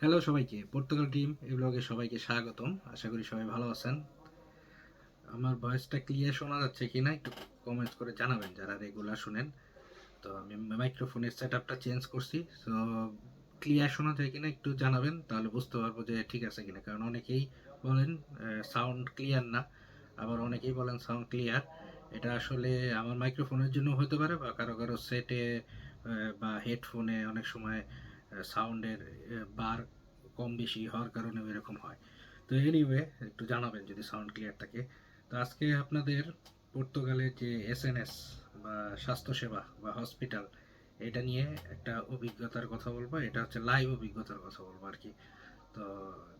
Hello সবাইকে Portugal team এই ব্লগে সবাইকে স্বাগতম। আশা করি সবাই ভালো আছেন। আমার ভয়েসটা ক্লিয়ার শোনা যাচ্ছে কি না একটু কমেন্টস করে জানাবেন যারা রেগুলার শুনেন। তো আমি মাইক্রোফোনের সেট আপটা চেঞ্জ করছি তো ক্লিয়ার শোনা যায় কিনা একটু জানাবেন, তাহলে বুঝতে পারব যে ঠিক আছে কিনা। কারণ অনেকেই বলেন সাউন্ড ক্লিয়ার না, আবার অনেকেই বলেন সাউন্ড ক্লিয়ার এটা আসলে আমার মাইক্রোফোনের জন্য হতে পারে বা কারও কারও সেটে বা হেডফোনে অনেক সময় সাউন্ডের বার কম বেশি হওয়ার কারণে এরকম হয়। তো এনিওয়ে একটু জানাবেন যদি সাউন্ড ক্লিয়ার থাকে। তো আজকে আপনাদের পর্তুগালের যে এসএনএস বা স্বাস্থ্যসেবা বা হসপিটাল এটা নিয়ে একটা অভিজ্ঞতার কথা বলব। এটা হচ্ছে লাইভ অভিজ্ঞতার কথা বলব আর কি। তো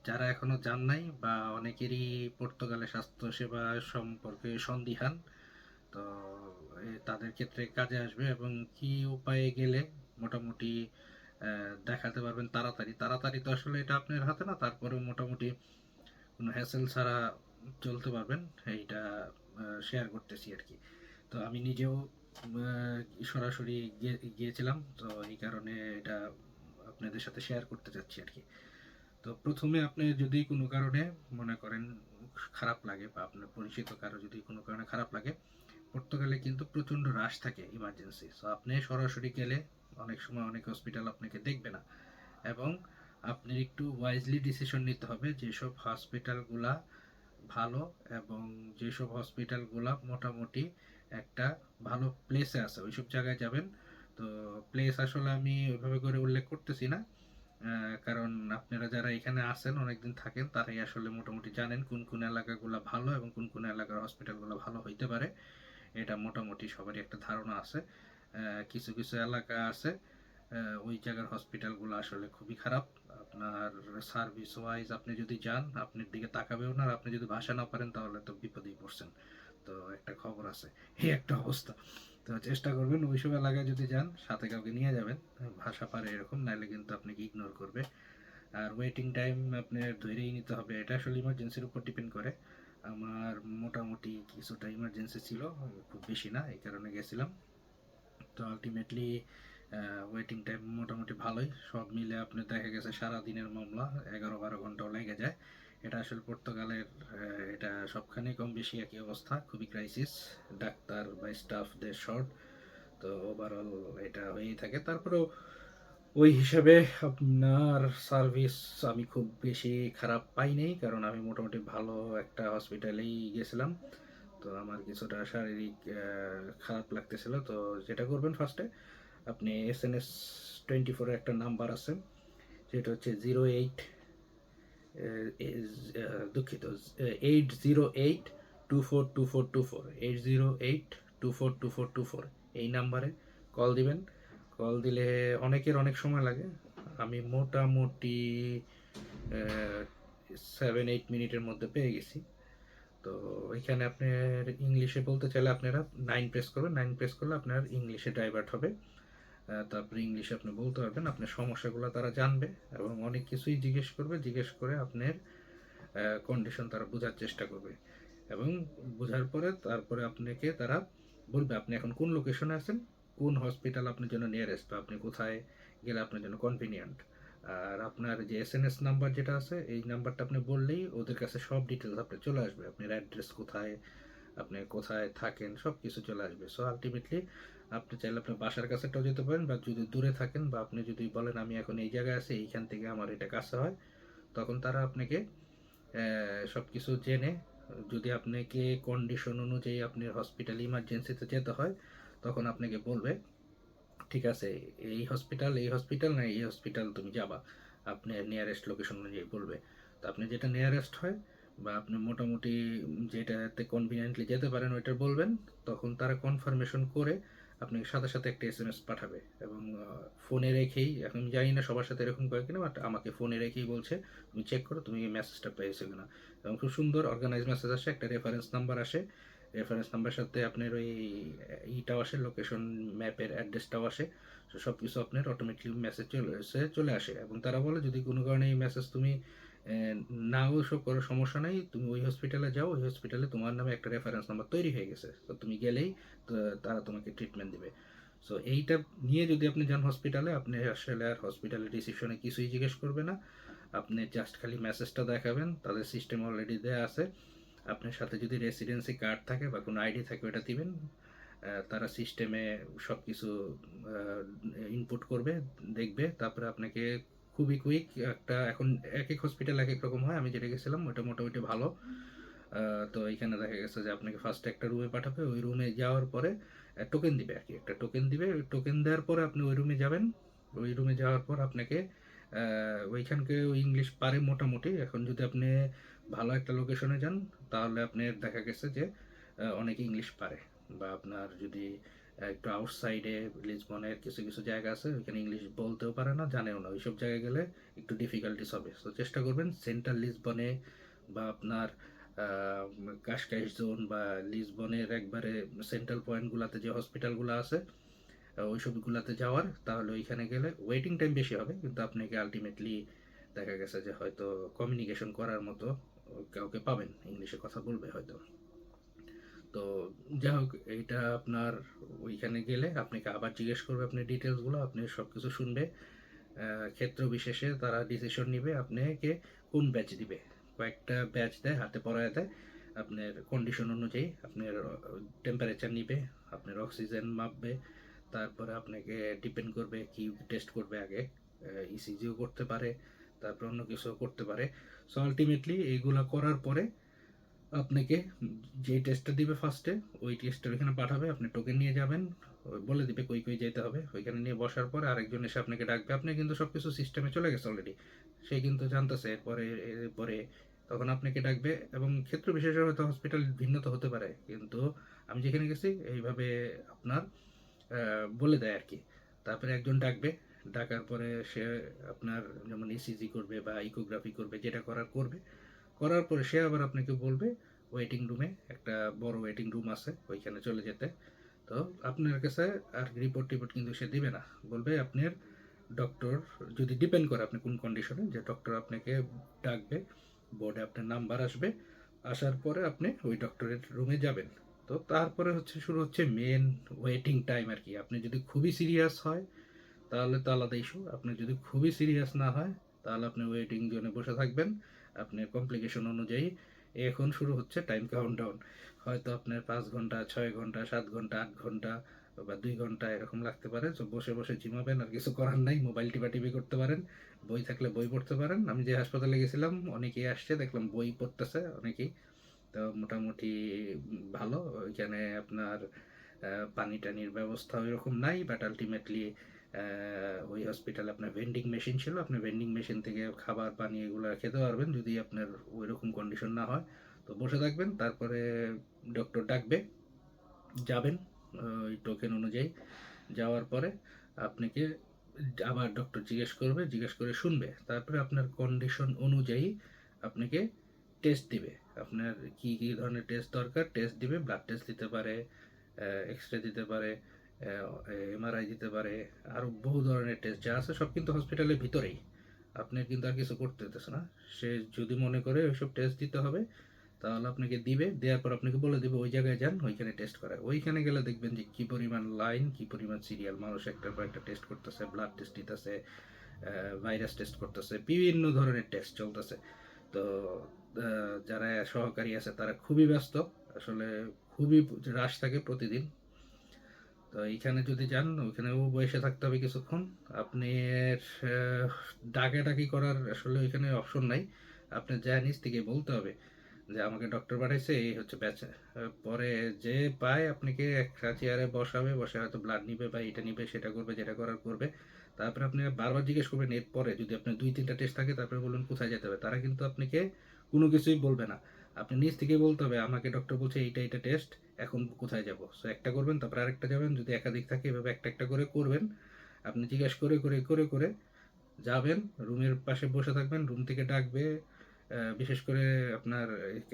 যারা এখনও জান নাই বা অনেকেরই পর্তুগালের স্বাস্থ্যসেবা সম্পর্কে সন্দিহান, তো তাদের ক্ষেত্রে কাজে আসবে। এবং কি উপায়ে গেলে মোটামুটি দেখাতে পারবেন তাড়াতাড়ি। তাড়াতাড়ি তো আসলে এটা আপনার হাতে না, তারপরেও মোটামুটি কোনো হ্যাসেল ছাড়া চলতে পারবেন। এইটা শেয়ার করতেছি আর কি। তো আমি নিজেও সরাসরি গিয়েছিলাম, তো এই কারণে এটা আপনাদের সাথে শেয়ার করতে চাচ্ছি আর কি। তো প্রথমে আপনি যদি কোনো কারণে মনে করেন খারাপ লাগে বা আপনার পরিচিত কারও যদি কোনো কারণে খারাপ লাগে, পর্তুগালে কিন্তু প্রচণ্ড রাশ থাকে ইমার্জেন্সি সো আপনি সরাসরি গেলে অনেক সময় অনেক হসপিটাল আপনাকে দেখবে না। এবং আপনি একটু ওয়াইজলি ডিসিশন নিতে হবে যেসব হসপিটালগুলা ভালো এবং যেসব হসপিটালগুলা মোটামুটি একটা ভালো প্লেসে আছে। ওইসব জায়গায় যাবেন। তো প্লেস আসলে আমি ওইভাবে করে উল্লেখ করতেছি না। কারণ আপনারা যারা এখানে আছেন, অনেকদিন থাকেন, তারাই আসলে মোটামুটি জানেন কোন কোন এলাকাগুলো ভালো এবং কোন কোন এলাকার হসপিটালগুলো ভালো হইতে পারে। এটা মোটামুটি সবারই একটা ধারণা আছে। কিছু কিছু এলাকা আছে ওই জায়গার হসপিটালগুলো আসলে খুবই খারাপ। আপনার সার্ভিস ওয়াইজ আপনি যদি যান, আপনার দিকে তাকাবেও না, আর আপনি যদি ভাষা না পারেন, তাহলে তো বিপদেই পড়ছেন। তো একটা খবর আছে, এই একটা অবস্থা। তো চেষ্টা করবেন, ওইসব এলাকায় যদি যান, সাথে কাউকে নিয়ে যাবেন, ভাষা পারে এরকম, নাহলে কিন্তু আপনাকে ইগনোর করবে। আর ওয়েটিং টাইম আপনার ধরেই নিতে হবে, এটা আসলে ইমার্জেন্সির উপর ডিপেন্ড করে। আমার মোটামুটি কিছুটা ইমার্জেন্সি ছিল, খুব বেশি না, এই কারণে গেছিলাম। তো আলটিমেটলি ওয়েটিং টাইম মোটামুটি ভালোই। সব মিলে আপনি দেখা গেছে সারা দিনের মামলা, এগারো বারো ঘন্টাও লেগে যায়। এটা আসলে পর্তুগালের এটা সবখানেই কম বেশি একই অবস্থা, খুবই ক্রাইসিস ডাক্তার বা স্টাফদের শর্ট তো ওভারঅল এটা হয়েই থাকে। তারপরেও ওই হিসাবে আপনার সার্ভিস আমি খুব বেশি খারাপ পাইনি কারণ আমি মোটামুটি ভালো একটা হসপিটালেই গেছিলাম। তো আমার কিছুটা শারীরিক খারাপ লাগতেছিল। তো যেটা করবেন ফার্স্টে আপনি এস এন এস টোয়েন্টি ফোরের একটা নাম্বার আছে। সেটা হচ্ছে জিরো এইট দুঃখিত eight zero eight two four two four two four eight zero eight two four two four two four এই নাম্বারে কল দিবেন। কল দিলে অনেকের অনেক সময় লাগে। আমি মোটামুটি সেভেন এইট মিনিটের মধ্যে পেয়ে গেছি। তো এখানে আপনার ইংলিশে বলতে চাইলে আপনারা নাইন প্রেস করবেন। নাইন প্রেস করলে আপনার ইংলিশে ডাইভার্ট হবে। তারপরে ইংলিশে আপনি বলতে পারবেন, আপনার সমস্যাগুলো তারা জানবে এবং অনেক কিছুই জিজ্ঞেস করবে। জিজ্ঞেস করে আপনার কন্ডিশন তারা বোঝার চেষ্টা করবে। এবং বোঝার পরে তারপরে আপনাকে তারা বলবে, আপনি এখন কোন লোকেশনে আছেন? কোন হসপিটাল আপনার জন্য নিয়ারেস্ট বা আপনি কোথায় গেলে আপনার জন্য কনভিনিয়েন্ট আর আপনার যে এস এন এস নাম্বার যেটা আছে, এই নাম্বারটা আপনি বললেই ওদের কাছে সব ডিটেলস আপনার চলে আসবে। আপনার অ্যাড্রেস কোথায়, আপনি কোথায় থাকেন সব কিছু চলে আসবে। সো আলটিমেটলি আপনি চাইলে আপনার বাসার কাছেটাও যেতে পারেন বা যদি দূরে থাকেন বা আপনি যদি বলেন, আমি এখন এই জায়গায় আছি, এইখান থেকে আমার এটা কাছে হয়, তখন তারা আপনাকে সব কিছু জেনে, যদি আপনাকে কন্ডিশন অনুযায়ী আপনার হসপিটাল ইমার্জেন্সিতে যেতে হয়, তখন আপনাকে বলবে। ঠিক আছে, এই হসপিটাল এই হসপিটাল না এই হসপিটাল তুমি যাবা। আপনি নিয়ারেস্ট লোকেশন অনুযায়ী বলবে। তো আপনি যেটা নিয়ারেস্ট হয় বা আপনি মোটামুটি যেটাতে কনভিনিয়েন্টলি যেতে পারেন ওইটা বলবেন, তখন তারা কনফার্মেশন করে আপনাকে সাথে সাথে একটা এস এম এস পাঠাবে এবং ফোনে রেখেই, এখন জানি না সবার সাথে এরকম করে কিনা বাট আমাকে ফোনে রেখেই বলছে, তুমি চেক করো, তুমি মেসেজটা পেয়েছ কিনা? এবং খুব সুন্দর অর্গানাইজ মেসেজ আসে, একটা রেফারেন্স নাম্বার আসে রেফারেন্স নাম্বার সাথে আপনার ওই ইটাও আসে লোকেশন ম্যাপের অ্যাড্রেসটাও আসে। তো সব কিছু আপনার অটোমেটিক মেসেজ চলে চলে আসে। এবং তারা বলে, যদি কোনো কারণে এই মেসেজ তুমি নাও সব করার সমস্যা নাই, তুমি ওই হসপিটালে যাও, ওই হসপিটালে তোমার নামে একটা রেফারেন্স নাম্বার তৈরি হয়ে গেছে। তো তুমি গেলেই তারা তোমাকে ট্রিটমেন্ট দেবে। সো এইটা নিয়ে যদি আপনি যান হসপিটালে আপনি আসলে আর হসপিটালের রিসিপশনে কিছুই জিজ্ঞেস করবে না। আপনি জাস্ট খালি মেসেজটা দেখাবেন, তাদের সিস্টেম অলরেডি দেওয়া আছে। আপনার সাথে যদি রেসিডেন্সি কার্ড থাকে বা কোনো আইডি থাকে, ওটা দিবেন। তারা সিস্টেমে সব কিছু ইনপুট করবে, দেখবে। তারপরে আপনাকে খুবই কুইক একটা, এখন এক এক হসপিটাল এক এক রকম হয়। আমি যেটা গেছিলাম, ওটা মোটামুটি ভালো। তো এখানে দেখা গেছে যে আপনাকে ফার্স্টে একটা রুমে পাঠাবে। ওই রুমে যাওয়ার পরে টোকেন দিবে আর কি। একটা টোকেন দিবে। ওই টোকেন দেওয়ার পরে আপনি ওই রুমে যাবেন। ওই রুমে যাওয়ার পর আপনাকে ওইখানকে ইংলিশ পারে মোটামুটি। এখন যদি আপনি ভালো একটা লোকেশনে যান, তাহলে আপনার দেখা গেছে যে অনেকে ইংলিশ পারে। বা আপনার যদি একটু আউটসাইডে লিসবনের কিছু কিছু জায়গা আছে, ওইখানে ইংলিশ বলতেও পারে না, জানেও না। ওইসব জায়গায় গেলে একটু ডিফিকাল্টিস হবে। তো চেষ্টা করবেন সেন্ট্রাল লিসবনে বা আপনার কাশকাইশ জোন বা লিসবনের একবারে সেন্ট্রাল পয়েন্টগুলোতে যে হসপিটালগুলো আছে ওইসবগুলোতে যাওয়ার, তাহলে ওইখানে গেলে ওয়েটিং টাইম বেশি হবে। কিন্তু আপনাকে আলটিমেটলি দেখা গেছে যে হয়তো কমিউনিকেশন করার মতো কাউকে পাবেন, ইংলিশে কথা বলবে হয়তো। তো যাই হোক, এইটা আপনার ওইখানে গেলে আপনাকে আবার জিজ্ঞেস করবে আপনি ডিটেলসগুলো আপনি সব কিছু শুনবে ক্ষেত্র বিশেষে তারা ডিসিশন নিবে আপনাকে কোন ব্যাচ দিবে। কয়েকটা ব্যাচ দেয়, হাতে পড়ায় দেয়। আপনার কন্ডিশন অনুযায়ী আপনার টেম্পারেচার নিবে, আপনার অক্সিজেন মাপবে, তারপরে আপনাকে ডিপেন্ড করবে কি টেস্ট করবে আগে। ইসিজিও করতে পারে, তারপর অন্য কিছু করতে পারে। সো আলটিমেটলি এইগুলা করার পরে আপনাকে যে টেস্টটা দিবে ফার্স্টে ওই টেস্টটা ওইখানে পাঠাবে, আপনি টোকেন নিয়ে যাবেন, বলে দিবে কই কই যেতে হবে। ওইখানে নিয়ে বসার পরে আরেকজন এসে আপনাকে ডাকবে। আপনি কিন্তু সব কিছু সিস্টেমে চলে গেছে অলরেডি সে কিন্তু জানতেছে, এরপরে এরপরে তখন আপনাকে ডাকবে এবং ক্ষেত্র বিশেষে হয়তো হসপিটাল ভিন্ন তো হতে পারে। কিন্তু আমি যেখানে গেছি, এইভাবে আপনার বলে দেয় আর কি। তারপরে একজন ডাকবে ডাকার পরে সে আপনার যেমন ইসিজি করবে বা ইকোগ্রাফি করবে, যেটা করার করবে, করার পরে সে আবার আপনাকে বলবে ওয়েটিং রুমে একটা বড় ওয়েটিং রুম আছে, ওইখানে চলে যেতে। তো আপনার কাছে আর রিপোর্ট টিপোর্ট কিন্তু সে দিবে না। বলবে, আপনার ডক্টর যদি ডিপেন্ড করে আপনি কোন কন্ডিশনে যে ডক্টর আপনাকে ডাকবে বোর্ডে আপনার নাম্বার আসবে, আসার পরে আপনি ওই ডক্টরের রুমে যাবেন। তো তারপরে হচ্ছে শুরু হচ্ছে মেন ওয়েটিং টাইম আর কি। আপনি যদি খুবই সিরিয়াস হয় তাহলে তো আলাদা ইস্যু আপনি যদি খুবই সিরিয়াস না হয়, তাহলে আপনি ওয়েটিং জোনে বসে থাকবেন। আপনার কমপ্লিকেশন অনুযায়ী এখন শুরু হচ্ছে টাইম কাউন্টডাউন হয়তো আপনার পাঁচ ঘণ্টা, ছয় ঘণ্টা, সাত ঘণ্টা, আট ঘণ্টা বা দুই ঘণ্টা এরকম লাগতে পারে। তো বসে বসে জিমাবেন, আর কিছু করার নাই। মোবাইল টিপা টিপি করতে পারেন, বই থাকলে বই পড়তে পারেন। আমি যে হাসপাতালে গেছিলাম, অনেকেই আসছে, দেখলাম বই পড়তেছে অনেকেই। তো মোটামুটি ভালো। ওইখানে আপনার পানি টানির ব্যবস্থা ওইরকম নাই বাট আলটিমেটলি ওই হসপিটালে আপনার ভেন্ডিং মেশিন ছিল, আপনি ভেন্ডিং মেশিন থেকে খাবার, পানি এগুলো খেতে পারবেন যদি আপনার ওই রকম কন্ডিশন না হয়। তো বসে থাকবেন, তারপরে ডক্টর ডাকবে, যাবেন, ওই টোকেন অনুযায়ী। যাওয়ার পরে আপনাকে আবার ডক্টর জিজ্ঞেস করবে, জিজ্ঞেস করে শুনবে। তারপরে আপনার কন্ডিশন অনুযায়ী আপনাকে টেস্ট দিবে। আপনার কি কি ধরনের টেস্ট দরকার? টেস্ট দিবে ব্লাড টেস্ট দিতে পারে এক্স রে দিতে পারে। এমআরআই দিতে পারে আরও বহু ধরনের টেস্ট যা আছে সব কিন্তু হসপিটালের ভিতরেই। আপনার কিন্তু আর কিছু করতে হতেছে না। সে যদি মনে করে ওইসব টেস্ট দিতে হবে, তাহলে আপনাকে দিবে, দেওয়ার পর আপনাকে বলে দিবে, ওই জায়গায় যান, ওইখানে টেস্ট করা ওইখানে গেলে দেখবেন যে কি পরিমাণ লাইন কি পরিমাণ সিরিয়াল মানুষ একটার পর একটা টেস্ট করতেছে ব্লাড টেস্ট দিতেছে ভাইরাস টেস্ট করতেছে, বিভিন্ন ধরনের টেস্ট চলতেছে। তো যারা সহকারী আছে তারা খুবই ব্যস্ত। আসলে খুবই রাশ থাকে প্রতিদিন। তো এইখানে যদি যান ওইখানেও বসে থাকতে হবে কিছুক্ষণ। আপনি আহ, ডাকাডাকি করার আসলে ওইখানে অপশন নাই। আপনি যা নিজ থেকে বলতে হবে যে আমাকে ডক্টর পাঠাইছে এই হচ্ছে ব্যাচ পরে যে পায় আপনাকে একটা চেয়ারে বসাবে বসে হয়তো ব্লাড নিবে বা এটা নিবে সেটা করবে যেটা করার করবে। তারপরে আপনি বারবার জিজ্ঞেস করবেন এরপরে যদি আপনার দুই তিনটা টেস্ট থাকে তারপরে বলুন কোথায় যেতে হবে। তারা কিন্তু আপনাকে কোনো কিছুই বলবে না। আপনি নিজ থেকে বলতে হবে আমাকে ডক্টর বলছে এইটা এইটা টেস্ট এখন কোথায় যাব? সো একটা করবেন, তারপর আরেকটা যাবেন। যদি একাধিক থাকে, এভাবে একটা একটা করে করবেন। আপনি জিজ্ঞেস করে করে করে করে যাবেন, রুমের পাশে বসে থাকবেন, রুম থেকে ডাকবে বিশেষ করে আপনার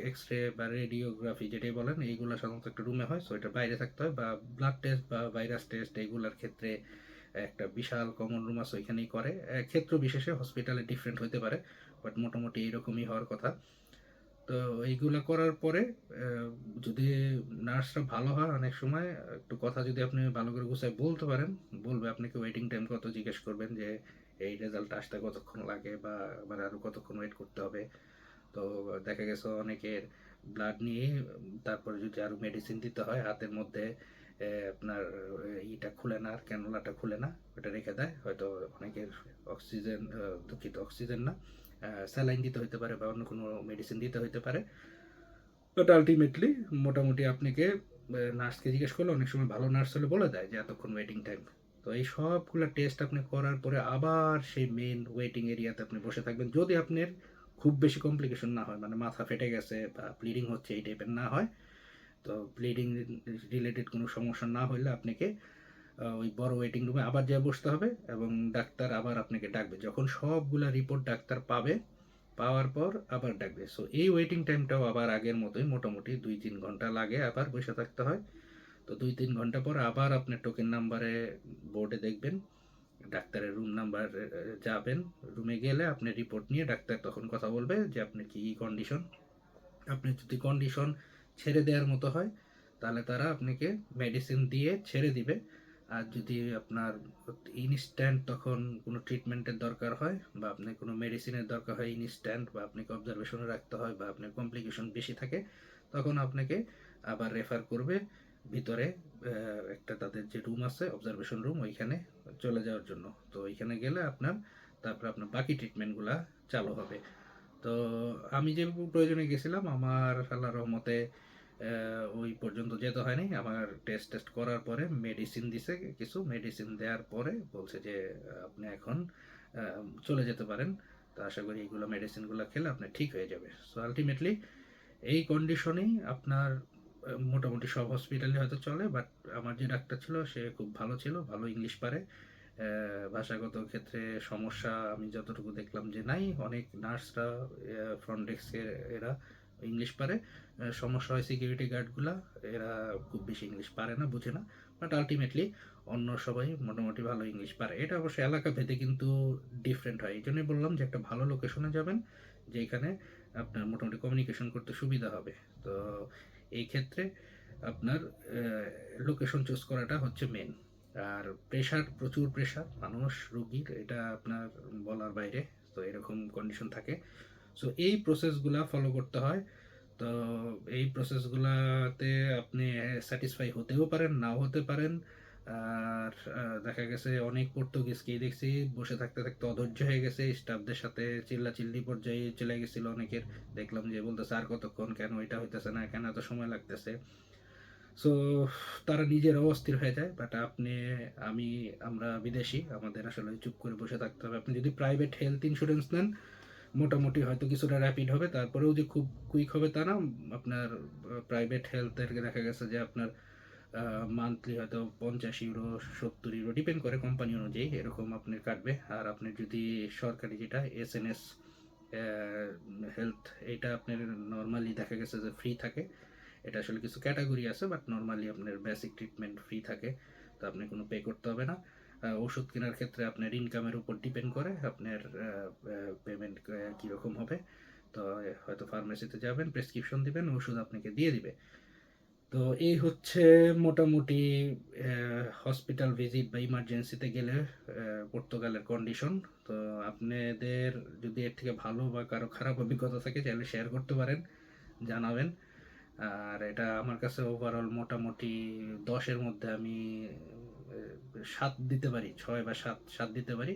এক্স রে বা রেডিওগ্রাফি যেটাই বলেন, এইগুলো সাধারণত একটা রুমে হয়। সো এটা বাইরে থাকতে হয় বা ব্লাড টেস্ট বা ভাইরাস টেস্ট এইগুলোর ক্ষেত্রে একটা বিশাল কমন রুম আছে, ওইখানেই করে। ক্ষেত্র বিশেষে হসপিটালে ডিফারেন্ট হতে পারে বাট মোটামুটি এরকমই হওয়ার কথা। তো এইগুলা করার পরে যদি নার্সরা ভালো হয় অনেক সময়, একটু কথা যদি আপনি ভালো করে গুছায় বলতে পারেন, বলবে আপনাকে ওয়েটিং টাইম কত, জিজ্ঞেস করবেন যে, এই রেজাল্ট আসতে কতক্ষণ লাগে বা আবার আরও কতক্ষণ ওয়েট করতে হবে? তো দেখা গেছে অনেকের ব্লাড নিয়ে, তারপরে যদি আরও মেডিসিন দিতে হয়, হাতের মধ্যে আপনার ইটা খুলে না আর ক্যানোলাটা খুলে না, ওটা রেখে দেয়, হয়তো অনেকের অক্সিজেন দুঃখিত অক্সিজেন না। স্যালাইন দিতে হতে পারে বা অন্য কোনো মেডিসিন দিতে হতে পারে। বাট আলটিমেটলি মোটামুটি আপনাকে নার্সকে জিজ্ঞেস করলে অনেক সময় ভালো নার্স হলে বলে দেয় যে, এতক্ষণ ওয়েটিং টাইম তো এই সবগুলো টেস্ট আপনি করার পরে আবার সেই মেন ওয়েটিং এরিয়াতে আপনি বসে থাকবেন। যদি আপনার খুব বেশি কমপ্লিকেশন না হয় মানে মাথা ফেটে গেছে বা ব্লিডিং হচ্ছে, এই টাইপের না হয়, তো ব্লিডিং রিলেটেড কোনো সমস্যা না হলে আপনাকে ওই বড় ওয়েটিং রুমে আবার যা বসতে হবে এবং ডাক্তার আবার আপনাকে ডাকবে। যখন সবগুলা রিপোর্ট ডাক্তার পাবে, পাওয়ার পর আবার ডাকবে। সো এই ওয়েটিং টাইমটাও আবার আগের মতোই মোটামুটি দুই তিন ঘণ্টা লাগে আবার বসে থাকতে হয়। তো দুই তিন ঘণ্টা পর আবার আপনার টোকেন নাম্বারে বোর্ডে দেখবেন, ডাক্তারের রুম নাম্বার যাবেন। রুমে গেলে আপনি রিপোর্ট নিয়ে ডাক্তার তখন কথা বলবে যে আপনার কি কন্ডিশন আপনি যদি কন্ডিশন ছেড়ে দেওয়ার মতো হয়, তাহলে তারা আপনাকে মেডিসিন দিয়ে ছেড়ে দিবে। আর যদি আপনার ইনস্ট্যান্ট তখন কোনো ট্রিটমেন্টের দরকার হয় বা আপনার কোনো মেডিসিনের দরকার হয় ইনস্ট্যান্ট বা আপনাকে অবজারভেশনে রাখতে হয় বা আপনার কমপ্লিকেশন বেশি থাকে, তখন আপনাকে আবার রেফার করবে ভিতরে একটা তাদের যে রুম আছে অবজারভেশন রুম ওইখানে চলে যাওয়ার জন্য। তো ওইখানে গেলে আপনার, তারপর আপনার বাকি ট্রিটমেন্টগুলা চালু হবে। তো আমি যে প্রয়োজনে গেছিলাম, আমার আল্লাহ রহমতে ওই পর্যন্ত যেতে হয়নি। আমার টেস্ট টেস্ট করার পরে মেডিসিন দিছে, কিছু মেডিসিন দেওয়ার পরে বলছে যে, আপনি এখন চলে যেতে পারেন। তো আশা করি এইগুলো মেডিসিনগুলো খেলে আপনি ঠিক হয়ে যাবে। সো আলটিমেটলি এই কন্ডিশনেই আপনার মোটামুটি সব হসপিটালে হয়তো চলে বাট আমার যে ডাক্তার ছিল, সে খুব ভালো ছিল, ভালো ইংলিশ পারে। ভাষাগত ক্ষেত্রে সমস্যা আমি যতটুকু দেখলাম যে নাই, অনেক নার্সরা ফ্রন্ট ডেস্কের এরা ইংলিশ পারে। সমস্যা হয় সিকিউরিটি গার্ডগুলা এরা খুব বেশি ইংলিশ পারে না, বুঝে না। বাট আলটিমেটলি অন্য সবাই মোটামুটি ভালো ইংলিশ পারে। এটা অবশ্য এলাকা ভেদে কিন্তু ডিফারেন্ট হয়। এই জন্যই বললাম যে একটা ভালো লোকেশনে যাবেন, যেখানে আপনার মোটামুটি কমিউনিকেশন করতে সুবিধা হবে। তো এই ক্ষেত্রে আপনার লোকেশন চুজ করাটা হচ্ছে মেন আর প্রেশার প্রচুর প্রেশার মানুষ, রুগীর, এটা আপনার বলার বাইরে। তো এরকম কন্ডিশন থাকে। সো এই প্রসেসগুলা ফলো করতে হয়। তো, এই প্রসেসগুলাতে আপনি স্যাটিসফাই হতেও পারেন, নাও হতে পারেন। আর দেখা গেছে অনেক পর্তুগিজকেই দেখছি, বসে থাকতে থাকতে অধৈর্য হয়ে গেছে স্টাফদের সাথে চিল্লা চিল্লি পর্যায়ে চলে গেছিল অনেকের। দেখলাম যে বলতেছে, আর কতক্ষণ? কেন এটা হইতেছে না? কেন এত সময় লাগতেছে? সো তারা নিজেরাও অস্থির হয়ে যায় বাট আপনি, আমি, আমরা বিদেশি, আমাদের আসলে চুপ করে বসে থাকতে হবে। আপনি যদি প্রাইভেট হেলথ ইন্স্যুরেন্স নেন মোটামুটি হয়তো কিছুটা র্যাপিড হবে, তারপরেও যে খুব কুইক হবে তা না, আপনার প্রাইভেট হেলথের দেখা গেছে যে আপনার মান্থলি হয়তো পঞ্চাশ ইউরো সত্তর ইউরো ডিপেন্ড করে কোম্পানি অনুযায়ী এরকম আপনার কাটবে। আর আপনি যদি সরকারি যেটা এস এন এস হেলথ এটা আপনার নর্মালি দেখা গেছে যে ফ্রি থাকে। এটা আসলে কিছু ক্যাটাগরি আছে বাট নর্মালি আপনার বেসিক ট্রিটমেন্ট ফ্রি থাকে। তো আপনি কোনো পে করতে হবে না। ওষুধ কেনার ক্ষেত্রে আপনার ইনকামের উপর ডিপেন্ড করে আপনার পেমেন্ট কীরকম হবে। তো হয়তো ফার্মেসিতে যাবেন প্রেসক্রিপশন দিবেন, ওষুধ আপনাকে দিয়ে দিবে। তো এই হচ্ছে মোটামুটি হসপিটাল ভিজিট বা ইমার্জেন্সিতে গেলে পর্তুগালের কন্ডিশন তো আপনাদের যদি এর থেকে ভালো বা কারও খারাপ অভিজ্ঞতা থাকে, তাহলে শেয়ার করতে পারেন, জানাবেন। আর এটা আমার কাছে ওভারঅল মোটামুটি দশের মধ্যে আমি সাত দিতে পারি, ছয় বা সাত সাত দিতে পারি।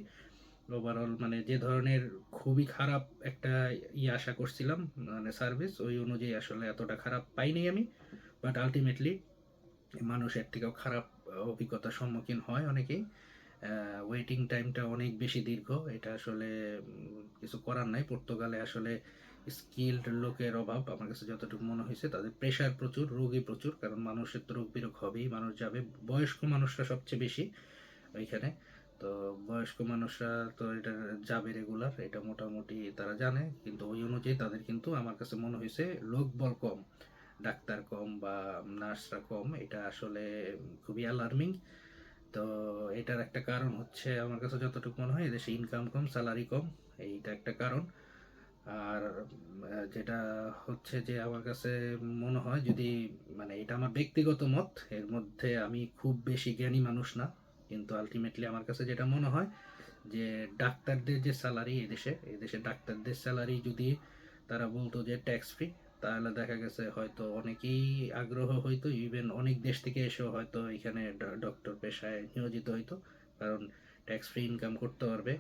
ওভারঅল মানে যে ধরনের খুবই খারাপ একটা ইয়ে আশা করছিলাম মানে সার্ভিস ওই অনুযায়ী আসলে এতটা খারাপ পাইনি আমি। বাট আলটিমেটলি মানুষের থেকেও খারাপ অভিজ্ঞতার সম্মুখীন হয় অনেকেই। ওয়েটিং টাইমটা অনেক বেশি দীর্ঘ। এটা আসলে কিছু করার নাই। পর্তুগালে আসলে স্কিল্ড লোকের অভাব আমার কাছে যতটুকু মনে হয়েছে, তাদের প্রেশার প্রচুর, রোগী প্রচুর, কারণ মানুষের তো রোগ বিরোগ হবেই, মানুষ যাবে, বয়স্ক মানুষরা সবচেয়ে বেশি ওইখানে। তো বয়স্ক মানুষরা তো এটা যাবে রেগুলার এটা মোটামুটি তারা জানে, কিন্তু ওই অনুযায়ী তাদের কিন্তু আমার কাছে মনে হয়েছে লোক বল কম, ডাক্তার কম বা নার্সরা কম, এটা আসলে খুবই অ্যালার্মিং তো এটার একটা কারণ হচ্ছে আমার কাছে যতটুকু মনে হয় দেশে ইনকাম কম স্যালারি কম, এইটা একটা কারণ। আর যেটা হচ্ছে যে আমার কাছে মনে হয় যদি মানে এটা আমার ব্যক্তিগত মত, এর মধ্যে আমি খুব বেশি জ্ঞানী মানুষ না, কিন্তু আলটিমেটলি আমার কাছে যেটা মনে হয় যে ডাক্তারদের যে স্যালারি এদেশে এদেশে ডাক্তারদের স্যালারি যদি তারা বলতো যে ট্যাক্স ফ্রি তাহলে দেখা গেছে হয়তো অনেকেই আগ্রহ হইতো ইভেন অনেক দেশ থেকে এসেও হয়তো এখানে ডক্টর পেশায় নিয়োজিত হইতো, কারণ ট্যাক্স ফ্রি ইনকাম করতে পারবে।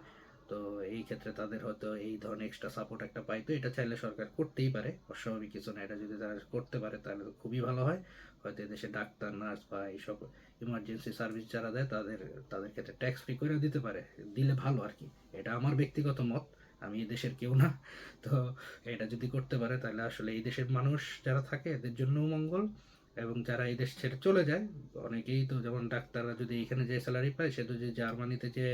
তো এই ক্ষেত্রে তাদের হয়তো এই ধরনের এক্সট্রা সাপোর্ট একটা পাইতো এটা চাইলে সরকার করতেই পারে। অস্বাভাবিক কিছু না, এটা যদি তারা করতে পারে তাহলে তো খুবই ভালো হয়। হয়তো এদেশে ডাক্তার, নার্স বা এইসব ইমার্জেন্সি সার্ভিস যারা দেয় তাদের তাদের ক্ষেত্রে ট্যাক্স ফ্রি করে দিতে পারে। দিলে ভালো আর কি। এটা আমার ব্যক্তিগত মত। আমি দেশের কেউ না। তো এটা যদি করতে পারে তাহলে আসলে এই দেশের মানুষ যারা থাকে এদের জন্যও মঙ্গল এবং যারা এই দেশ ছেড়ে চলে যায়, অনেকেই তো যেমন ডাক্তাররা যদি এখানে যে স্যালারি পায়, সে তো যে জার্মানিতে যে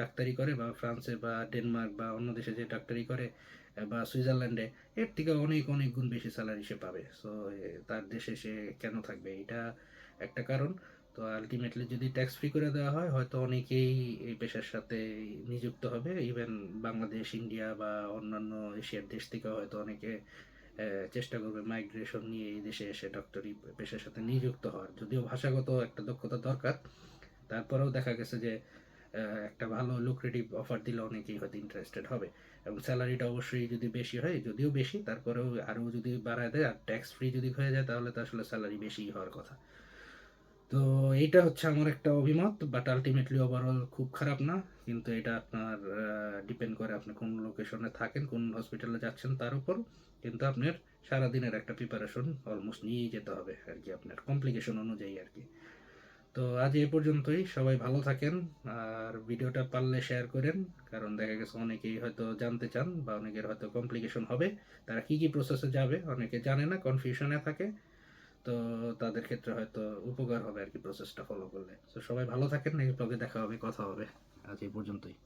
ডাক্তারি করে বা ফ্রান্সে বা ডেনমার্ক বা অন্য দেশে যে ডাক্তারি করে বা সুইজারল্যান্ডে, এর থেকে অনেক অনেক গুণ বেশি স্যালারি সে পাবে। সো তার দেশে সে কেন থাকবে? এটা একটা কারণ। তো আলটিমেটলি যদি ট্যাক্স ফ্রি করে দেওয়া হয়, হয়তো অনেকেই এই পেশার সাথে নিযুক্ত হবে। ইভেন বাংলাদেশ, ইন্ডিয়া বা অন্যান্য এশিয়ার দেশ থেকে হয়তো অনেকে চেষ্টা করবে মাইগ্রেশন নিয়ে এই দেশে এসে ডক্টরি পেশার সাথে নিযুক্ত হওয়ার। যদিও ভাষাগত একটা দক্ষতা দরকার। তারপরেও দেখা গেছে যে একটা ভালো লুক্রেটিভ অফার দিলে অনেকেই হয়তো ইন্টারেস্টেড হবে। এবং স্যালারিটা অবশ্যই যদি বেশি হয়, যদিও বেশি, তারপরেও আরও যদি বাড়ায় দেয় আর ট্যাক্স ফ্রি যদি হয়ে যায়, তাহলে তো আসলে স্যালারি বেশি হওয়ার কথা। তো এইটা হচ্ছে আমার একটা অভিমত বাট আলটিমেটলি ওভারঅল খুব খারাপ না। কিন্তু এটা আপনার ডিপেন্ড করে আপনি কোন লোকেশনে থাকেন, কোন হসপিটালে যাচ্ছেন, তার উপর। কিন্তু আপনার সারাদিনের একটা প্রিপারেশন অলমোস্ট নিয়েই যেতে হবে আর কি, আপনার কমপ্লিকেশন অনুযায়ী আর কি। তো আজ এ পর্যন্তই। সবাই ভালো থাকেন আর ভিডিওটা পারলে শেয়ার করেন, কারণ দেখা গেছে অনেকেই হয়তো জানতে চান বা অনেকের হয়তো কমপ্লিকেশন হবে। তারা কি কি প্রসেসে যাবে অনেকে জানে না কনফিউশনে থাকে। তো তাদের ক্ষেত্রে হয়তো উপকার হবে আর কি প্রসেসটা ফলো করলে। তো সবাই ভালো থাকেন, নেক্সট ব্লগে দেখা হবে, কথা হবে। আজ এই পর্যন্তই।